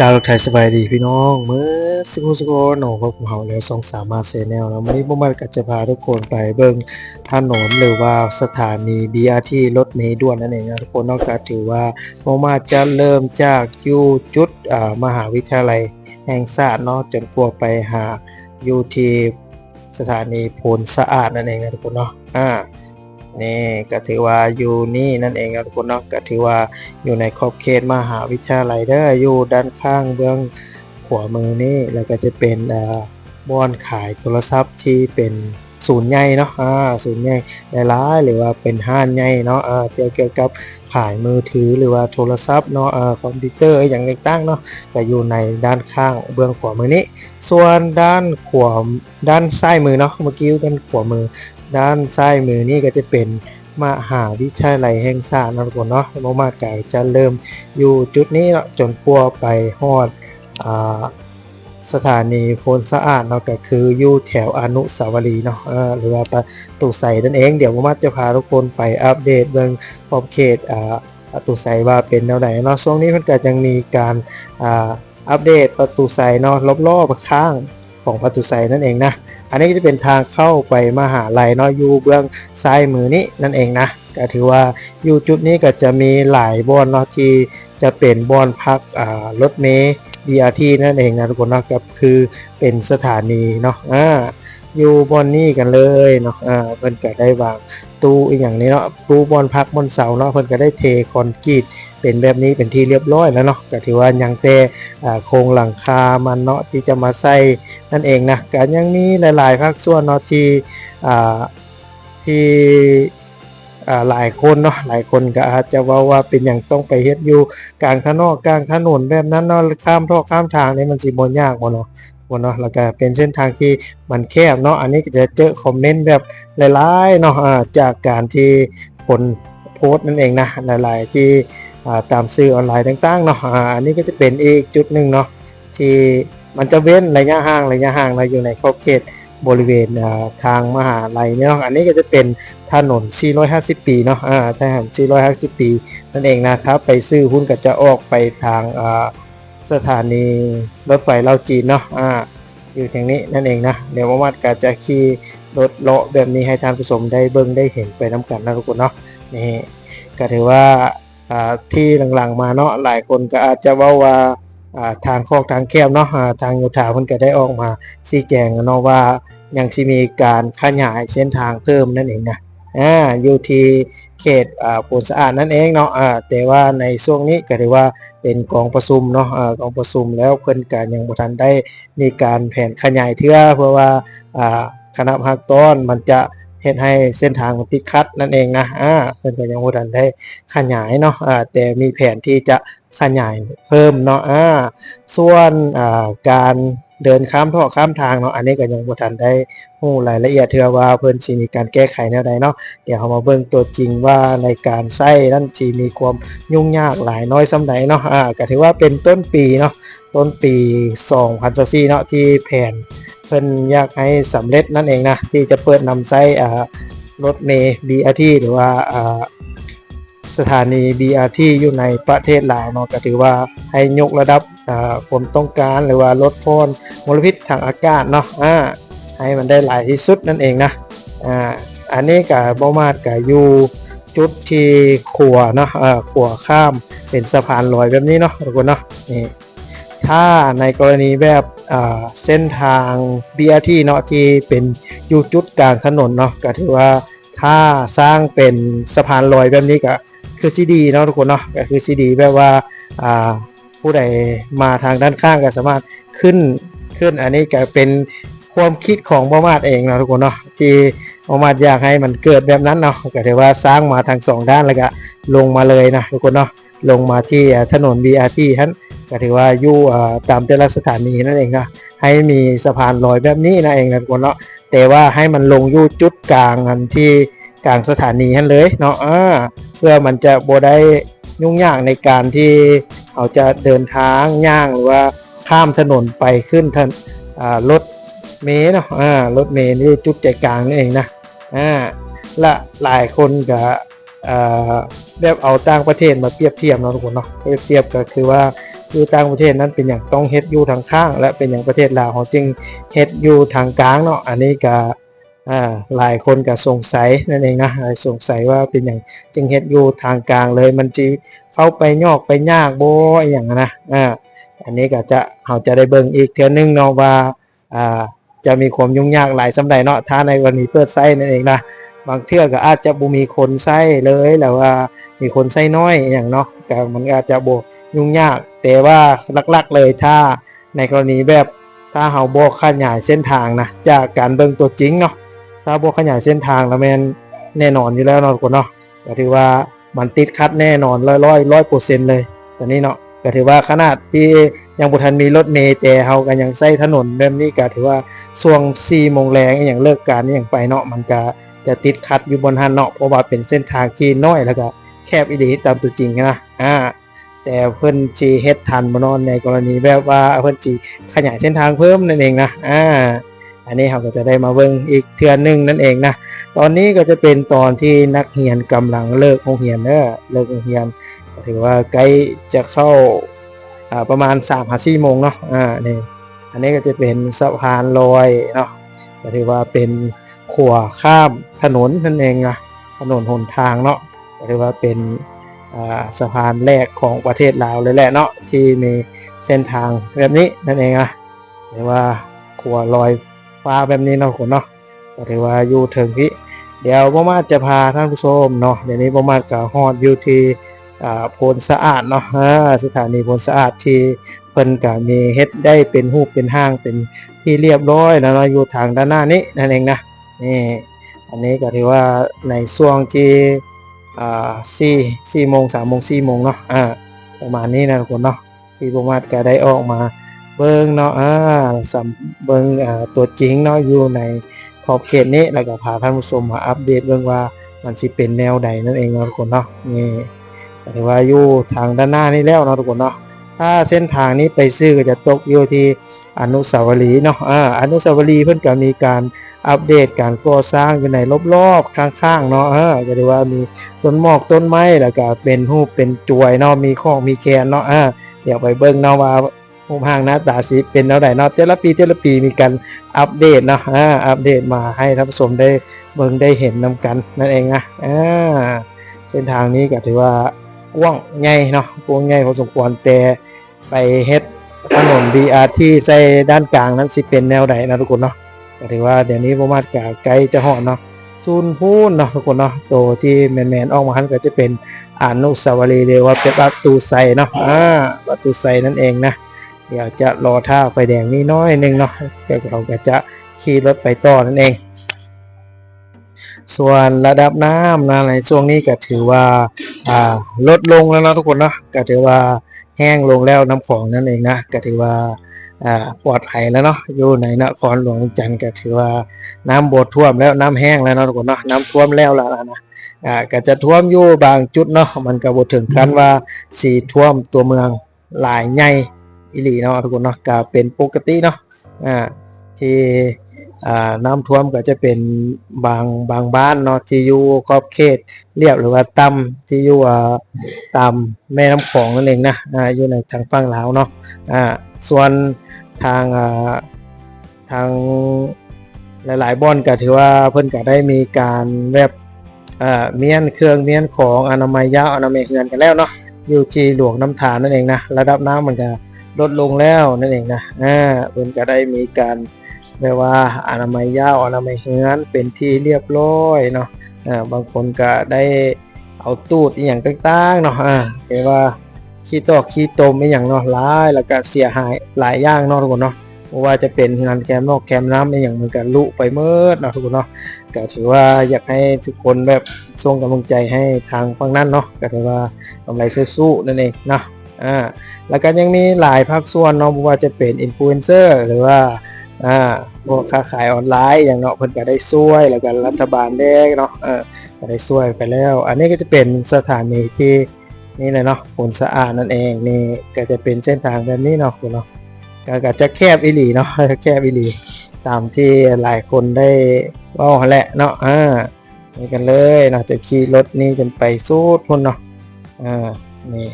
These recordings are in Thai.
กาวไทยสบายดีพี่น้องเมื่อสกครู่สักครู่หนูพบกับเราแล้วสองสามมาเซแนลแล้ววันนี้พวกมันก็จะพาทุกคนไปเบิ่งถนนหรือว่าสถานี BRT รถเมล์ด่วนนั่นเองนะทุกคนนอกจากถือว่าพวกมาจะเริ่มจากอยู่จุดอ่ามหาวิทยาลัยแห่งชาติเนาะจนกว่าไปหาอยู่ที่สถานีโพนสะอาดนั่นเองนะทุกคนเนาะอ่า นี่ก็ถือว่าอยู่นี่นั่นเองนะทุกคนเนาะก็ถือว่าอยู่ในขอบเขตมหาวิทยาลัยเด้ออยู่ด้านข้างเบื้องขวามือนี่แล้วก็จะเป็นอ่าบ้อนขายโทรศัพท์ที่เป็นศูนย์ใหญ่เนาะอ่าศูนย์ใหญ่หลายๆหรือว่าเป็นห้านใหญ่เนาะอ่าเกี่ยวเกี่ยวกับขายมือถือหรือว่าโทรศัพท์เนาะอ่าคอมพิวเตอร์อย่างต่างๆเนาะก็อยู่ในด้านข้างเบื้องขวามือนี้ ส่วนด้านขวาด้านซ้ายมือเนาะเมื่อกี้ด้านขวามือ ด้านซ้ายมือนี่ก็จะเป็นมหาวิทยาลัยแห่งชาตินะทุกคนเนาะมมาไก่จะเริ่มอยู่จุดนี้เนาะจนกลัวไปฮอดอ่าสถานีโพนสะอาดเนาะก็คืออยู่แถวอนุสาวรีย์เนาะเออหรือว่าประตูใสนั่นเองเดี๋ยวมมาจะพาทุกคนไปอัปเดตเบื้องขอบเขตอ่าประตูใสว่าเป็นแนวไหนเนาะช่วงนี้มันก็ยังมีการอ่าอัปเดตประตูใสเนาะรอบๆข้าง ของประตูใสนั่นเองนะ อันนี้จะเป็นทางเข้าไปมหาลัยเนาะอยู่เบื้องซ้ายมือนี้นั่นเองนะก็ถือว่าอยู่จุดนี้ก็จะมีหลายบอนเนาะที่จะเป็นบอนพักอ่ารถเมล์ BRT นั่นเองนะทุกคนนะก็คือเป็นสถานีเนาะอ่า อยู่บอนนี้กันเลยเนาะอ่าเพิ่นก็ได้วางตู้อีกอย่างนี้เนาะตู้บอนพักบนเสาเนาะเพิ่นก็ได้เทคอนกรีตเป็นแบบนี้เป็นที่เรียบร้อยแล้วเนาะก็ถือว่ายังแต่อ่าโครงหลังคามันเนาะที่จะมาใส่นั่นเองนะก็ยังมีหลาย ๆ ภาคส่วนเนาะที่อ่าที่อ่าหลายคนเนาะหลายคนก็อาจจะว่าว่าเป็นอย่างต้องไปเฮ็ดอยู่กลางถนนกลางถนนแบบนั้นเนาะข้ามท่อข้ามทางนี่มันสิบ่ยากบ่เนาะ บ่เนาะแล้วก็เป็นเส้นทางที่มันแคบเนาะอันนี้ก็จะเจอคอมเมนต์แบบหลายๆเนาะจากการที่คนโพสต์นั่นเองนะหลายๆที่ตามสื่อออนไลน์ต่างๆเนาะอันนี้ก็จะเป็นอีกจุดหนึ่งเนาะที่มันจะเว้นระยะห่างระยะห่างเราอยู่ในขอบเขตบริเวณทางมหาลัยเนี่ยเนาะอันนี้ก็จะเป็นถนน 450 ปีเนาะอ่าถนน450 ปีนั่นเองนะถ้าไปซื้อหุ้นก็จะออกไปทางอ่า สถานีรถไฟเล่าจีนเนาะอ่าอยู่ทางนี้นั่นเองนะเดี๋ยวมามัดก็จะขี่รถเลาะแบบนี้ให้ท่านผู้ชมได้เบิ่งได้เห็นไปน้ำกันนะทุกคนเนาะนี่ก็ถือว่าอ่าที่หลังๆมาเนาะหลายคนก็อาจจะเว่าว่าอ่าทางคอกทางแคบเนาะทางโยธาเพิ่นก็ได้ออกมาชี้แจงเนาะว่ายังสิมีการขยายเส้นทางเพิ่มนั่นเองนะ อ่าอยู่ที่เขตอ่าโพนสะอาดนั่นเองเนาะอ่าแต่ว่าในช่วงนี้ก็ถือว่าเป็นกองประชุมเนาะอ่ากองประชุมแล้วเพิ่นก็ยังบ่ทันได้มีการแผนขยายเทื่อเพราะว่าอ่าคณะภาคต้นมันจะเฮ็ดให้เส้นทางมันติดขัดนั่นเองนะอ่าเพิ่นก็ยังบ่ทันได้ขยายเนาะอ่าแต่มีแผนที่จะขยายเพิ่มเนาะอ่าส่วนอ่าการ เดินข้ามท่อข้ามทางเนาะอันนี้ก็ยังบ่ทันได้ฮู้รายละเอียดเทื่อว่าเพิ่นสิมีการแก้ไขแนวใดเนาะเดี๋ยวเรามาเบิ่งตัวจริงว่าในการใช้นั้นสิมีความยุ่งยากหลายน้อยส่าใดเนาะอ่าก็ถือว่าเป็นต้นปีเนาะต้นปี 2024เนาะที่แผนเพิ่นอยากให้สำเร็จนั่นเองนะที่จะเปิดนำใช้อ่ารถเมล์ BRT หรือว่าอ่า สถานี BRT อยู่ในประเทศลาวเนาะก็ถือว่าให้ยกระดับอ่าความต้องการหรือว่าลดพ้นมลพิษทางอากาศเนาะให้มันได้หลายที่สุดนั่นเองนะอ่าอันนี้ก็บ่มาดก็อยู่จุดที่ขัวเนาะอ่าขัวข้ามเป็นสะพานลอยแบบนี้เนาะทุกคนเนาะนี่ถ้าในกรณีแบบเส้นทาง BRT เนาะที่เป็นอยู่จุดกลางถนนเนาะก็ถือว่าถ้าสร้างเป็นสะพานลอยแบบนี้ก็ คือซีดีเนาะทุกคนเนาะก็คือซีดีแบบว่าอ่าผู้ใดมาทางด้านข้างก็สามารถขึ้นขึ้นอันนี้ก็เป็นความคิดของบอมาดเองเนาะทุกคนเนาะที่บอมาดอยากให้มันเกิดแบบนั้นเนาะก็ถือว่าสร้างมาทางสองด้านแล้วก็ลงมาเลยนะทุกคนเนาะลงมาที่ถนน BRT ท่านก็ถือว่าอยู่ตามแต่ละสถานีนั่นเองนะให้มีสะพานลอยแบบนี้นะเองนะทุกคนเนาะแต่ว่าให้มันลงอยู่จุดกลางที่ กลางสถานีนั่นเลยเนาะเพื่อมันจะบ่ได้ยุ่งยากในการที่เขาจะเดินทางย่างหรือว่าข้ามถนนไปขึ้นรถเมล์เนาะรถเมล์นี่จุดใจกลางนี่เองนะและหลายคนก็อ่าแบบเอาต่างประเทศมาเปรียบเทียบเนาะทุกคนเนาะเปรียบเทียบก็คือว่าอยู่ต่างประเทศนั้นเป็นอย่างต้องเฮ็ดอยู่ทางข้าง และเป็นอย่างประเทศลาวเขาจึงเฮ็ดอยู่ทางกลางเนาะอันนี้ก็ อ่าหลายคนก็สงสัยนั่นเองนะสงสัยว่าเป็นอย่างจึงเฮ็ดอยู่ทางกลางเลยมันจีเข้าไปยอกไปยากโบ่อย่างนะอ่าอันนี้ก็จะเราจะได้เบิ่งอีกเทื่อนึงเนาะว่าอ่าจะมีความยุ่งยากหลายสำใดเนาะถ้าในวันนี้เปิดไส้นั่นเองนะบางเทื่อก็อาจจะบ่มีคนใช้เลยแล้วว่ามีคนใช้น้อยอย่างเนาะก็มันอาจจะบ่ยุ่งยาก แต่ว่าหลักๆเลยถ้าในกรณีแบบถ้าเฮาบ่ขยายเส้นทางนะจากการเบิ่งตัวจริงเนาะ ถ้าบ่ขยายเส้นทางแล้วแม่นแน่นอนอยู่แล้วเนาะทุกคนเนาะก็ถือว่ามันติดขัดแน่นอนร้อยๆ100%เปอร์เซ็นเลยตอนนี้เนาะก็ถือว่าขนาดที่ยังบ่ทันมีรถเมล์แต่เฮาก็ยังใช้ถนนแบบนี้ก็ถือว่าช่วง4โมงแลงอย่างเลิกการนี่อย่างไปเนาะมันก็จะติดขัดอยู่บนหันเนาะเพราะว่าเป็นเส้นทางที่น้อยแล้วก็แคบอีหลีตามตัวจริงนะอ่าแต่เพิ่นจีเฮ็ดทันบ่เนอนในกรณีแบบว่าเพิ่นจีขยายเส้นทางเพิ่มนั่นเองนะอ่า อันนี้เราก็จะได้มาเบิ่งอีกเทื่อหนึงนั่นเองนะ ตอนนี้ก็จะเป็นตอนที่นักเรียนกำลังเลิกโรงเรียนเด้อเลิกโรงเรียนก็ถือว่าใกล้จะเข้าประมาณ3-4โมงเนาะ อ่า นี่ อันนี้ก็จะเป็นสะพานลอยเนาะก็ถือว่าเป็นขัวข้ามถนนนั่นเองนะ ถนนหนทางเนาะเรียกว่าเป็นสะพานแรกของประเทศลาวเลยแหละเนาะที่มีเส้นทางแบบนี้นั่นเองนะเรียกว่าขัวลอย ฟ้าแบบนี้เนาะคนเนาะก็ถือว่าอยู่ถึงพี่เดี๋ยวบ่มาจะพาท่านผู้ชมเนาะเดี๋ยวนี้บ่มากับฮอดอยู่ที่อ่าโพนสะอาดเนาะอ่าสถานีโพนสะอาดที่เพิ่นก็มีเฮ็ดได้เป็นรูปเป็นห้างเป็นที่เรียบร้อยแล้วเนาะอยู่ทางด้านหน้านี้นั่นเองนะนี่อันนี้ก็ถือว่าในช่วงที่อ่าสี่สี่โมงสามโมงสี่โมงเนาะอ่าประมาณนี้นะทุกคนเนาะที่ประมาทก็ได้ออกมา เบิงเนาะอ่าสัมเบิงอ่าตัวจริงเนาะอยู่ในขอบเขตนี้แล้วก็พาท่านผู้ชมมาอัปเดตเบิ่งว่ามันสิเป็นแนวใดนั่นเองเนาะทุกคนเนาะนี่ก็ถือว่าอยู่ทางด้านหน้านี่แล้วเนาะทุกคนเนาะถ้าเส้นทางนี้ไปซื้อก็จะตกอยู่ที่อนุสาวรีย์เนาะอ่าอนุสาวรีย์เพิ่นก็มีการอัปเดตการก่อสร้างอยู่ในรอบๆข้างๆเนาะเออก็เรียกว่ามีต้นหมอกต้นไม้แล้วก็เป็นรูปเป็นจวยเนาะมีข้องมีแคนเนาะเออเดี๋ยวไปเบิ่งเนาะว่า รูปร่างหน้าตาสิเป็นแนวใดเนาะแต่ละปีแต่ละปีมีการอัปเดตเนาะอ่าอัปเดตมาให้ท่านผู้ชมได้เบิ่งได้เห็นนํกันนั่นเองนะอ่าเส้นทางนี้ก็ถือว่ากว้างใหญ่เนาะกว้างใหญ่พอสมควรแต่ไปเฮ็ดถนน BRT ใส่ด้านกลางนั้นสิเป็นแนวใดนะทุกคนเนาะก็ถือว่าเดี๋ยวนี้ประมาณกะไกลจะหอดเนาะซูนพูนเนาะทุกคนเนาะโตวที่แมนๆออกมาหันก็จะเป็นอนุสาวรีย์เรียกว่าเป็นประตูไซเนาะอ่าประตูไซนั่นเองนะ เดี๋ยวจะรอท่าไฟแดงนี่น้อยนึงเนาะเดี๋ยวเราก็จะขี่รถไปต่อนั่นเอง ส่วนระดับน้ำนะในช่วงนี้ก็ถือว่าอ่าลดลงแล้วนะทุกคนเนาะก็ถือว่าแห้งลงแล้วน้ำของนั่นเองนะก็ถือว่าปลอดภัยแล้วเนาะอยู่ในนครหลวงจันทร์ก็ถือว่าน้ำบดท่วมแล้วน้ำแห้งแล้วเนาะทุกคนเนาะน้ำท่วมแล้วล่ะนะอ่าก็จะท่วมอยู่บางจุดเนาะมันก็บ่ถึงขั้นว่าสีท่วมตัวเมืองหลายใหญ่ อีหลีเนาะทุกคนเนาะก็เป็นปกติเนาะอ่าที่อ่าน้ำท่วมก็จะเป็นบางบางบ้านเนาะที่อยู่ขอบเขตเรียบหรือว่าต่ำที่อยู่อ่าตามแม่น้ำโขงนั่นเองนะอ่าอยู่ในทางฝั่งลาวเนาะอ่าส่วนทางอ่าทางหลายๆบ่อนก็ถือว่าเพิ่นก็ได้มีการแบบอ่าเมียนเครื่องเมียนของอนามัยยาวอนามัยเฮือนกันแล้วเนาะอยู่ที่หลวงน้ำทานนั่นเองนะระดับน้ำมันก็ ลดลงแล้วนั่นเองนะอ่าเพิ่นก็ได้มีการเรียกว่าอนามัยยาวอนามัยเฮือนเป็นที่เรียบร้อยเนาะอ่าบางคนก็ได้เอาตูดอหย่างต่างๆเนาะอ่าเรียกว่าขี้ตอกขี้ตมไม่อย่างเนาะหลายแล้วก็เสียหายหลายอย่างเนาะทุกคนเนาะเพราะว่าจะเป็นงานแคมนอกแคมน้ำไม่อย่างเหมือนกันลุไปเมิดเนาะทุกคนเนาะก็ถือว่าอยากให้ทุกคนแบบส่งกำลังใจให้ทางฝั่งนั้นเนาะก็ถือว่ากำไรสู้ๆนั่นเองเนาะ อ่าแล้วก็ยังมีหลายภาคส่วนเนาะบ่ว่าจะเป็นอินฟลูเอนเซอร์หรือว่าอ่าพวกค้าขายออนไลน์อย่างเนาะเพิ่นก็ได้ช่วยแล้วก็รัฐบาลได้เนาะเออก็ได้ช่วยไปแล้ว อันนี้ก็จะเป็นสถานีที่นี่เลยเนาะผลสะอาดนั่นเองนี่ก็จะเป็นเส้นทางแบบนี้เนาะคุณเนาะก็ก็จะแคบอีหลีเนาะแคบอีหลีตามที่หลายคนได้เว่าแหละเนาะอ่านี่กันเลยเนาะจะขี่รถนี่จนไปสูดพุ่นเนาะอ่านี่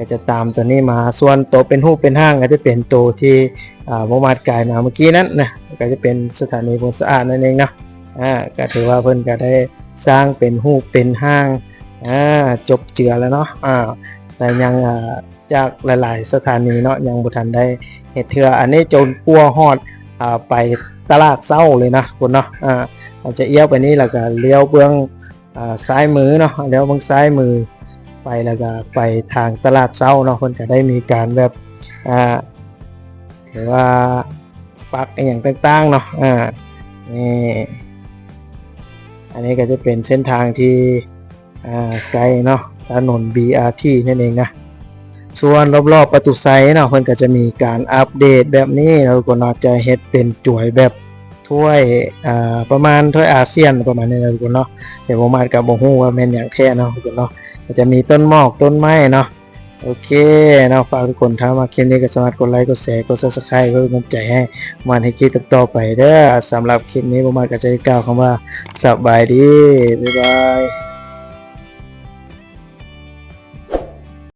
ก็จะตามตัวนี้มาส่วนตัวเป็นหูเป็นห้างก็จะเป็นตัวที่อ่าโมมาดกายมาเมื่อกี้นั้นนะก็จะเป็นสถานีบนสะอาดนั่นเองเนาะอ่าก็ถือว่าเพิ่นก็ได้สร้างเป็นหูเป็นห้างอ่าจบเจือแล้วเนาะอ่าแต่ยังอ่าจากหลาย ๆ สถานีเนาะยังบ่ทันได้เฮ็ดเทื่ออันนี้จนกลัวฮอดอ่าไปตลาดเศร้าเลยนะคุณเนาะอ่าเราจะเอี้ยวไปนี่แล้วก็เลี้ยวเบื้องอ่าซ้ายมือเนาะเลี้ยวเบื้องซ้ายมือ ไปแล้วก็ไปทางตลาดเช้าเนาะเพิ่นก็ได้มีการแบบอ่าถือว่าปักอย่างต่างๆเนาะอ่านี่อันนี้ก็จะเป็นเส้นทางที่อ่าไกลเนาะถนน BRT นั่นเองนะส่วนรอบๆประตูไซเนาะเพิ่นก็จะมีการอัปเดตแบบนี้เราก็น่าจะเฮ็ดเป็นจ่วยแบบ ถ้วยอ่าประมาณถ้วยอาเซียนประมาณนี้นะทุกคนเนาะแต่ผมมากับบ่ฮู้ว่าแม่นอย่างแท้เนาะทุกคนเนาะก็จะมีต้นหมอกต้นไม้เนาะโอเคเนาะฝากทุกคนถ้ามาคลิปนี้ก็สามารถกดไลค์กดแชร์กดซับสไครต์เพื่อเป็นกำลังใจให้มันให้คลิปต่อไปเด้อสำหรับคลิปนี้ผมมาก็จะกล่าวคำว่าสบายดีบ๊ายบาย